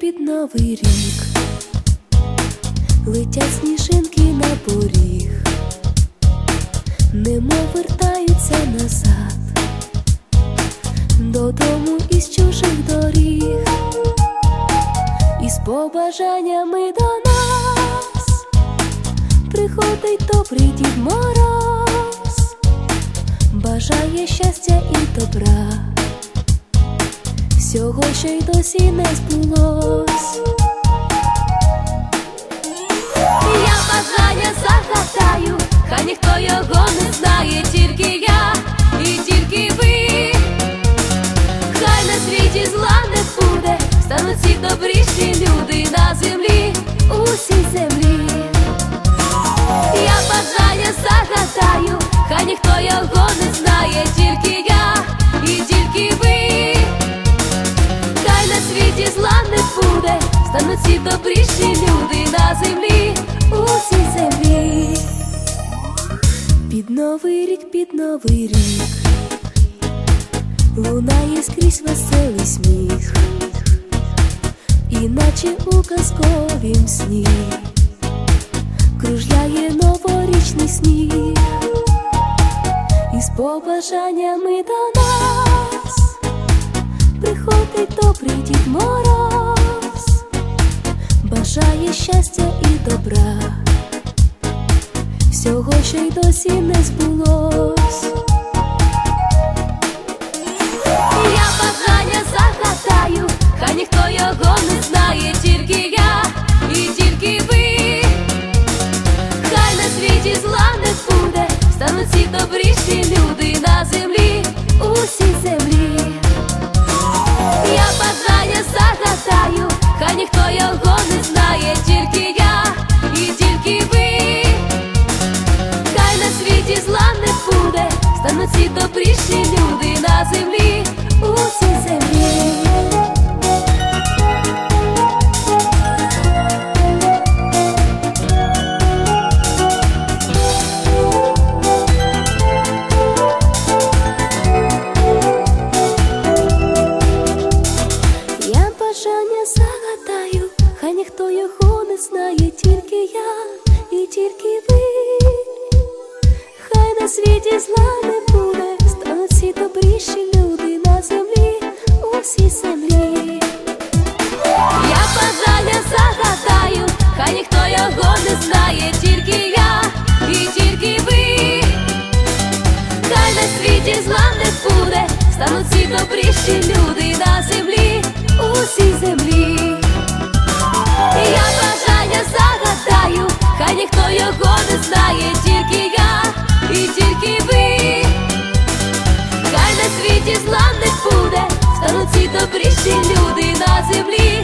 під новий рік, летять сніжинки на поріг, немов вертаються назад, додому із чужих доріг, із побажаннями до нас. Приходить добрий дід Мороз, бажає щастя і добра всього, що й досі не збулось. Я бажання загадаю, хай ніхто його не знає, тільки я стануть всі добріші люди на землі, усій землі. Під новий рік, під новий рік лунає скрізь веселий сміх, іначе у казковім сні кружляє новорічний сніг, із побажаннями до нас щастя і добра, всього, що й досі не збулось. Я бажання загадаю, хай ніхто його не знає, тільки я і тільки ви. Хай на світі зла не буде, стануть всі добріші люди на землі, усій землі. Буде, стануть ці добріші люди Хай зла не буде, стануть всі добріші люди на землі, у всій землі. Я бажання загадаю, хай ніхто його не знає, тільки я і тільки ви. Хай на світі зла не буде, стануть всі добріші люди на землі, усій землі. Я ці добріші люди на землі.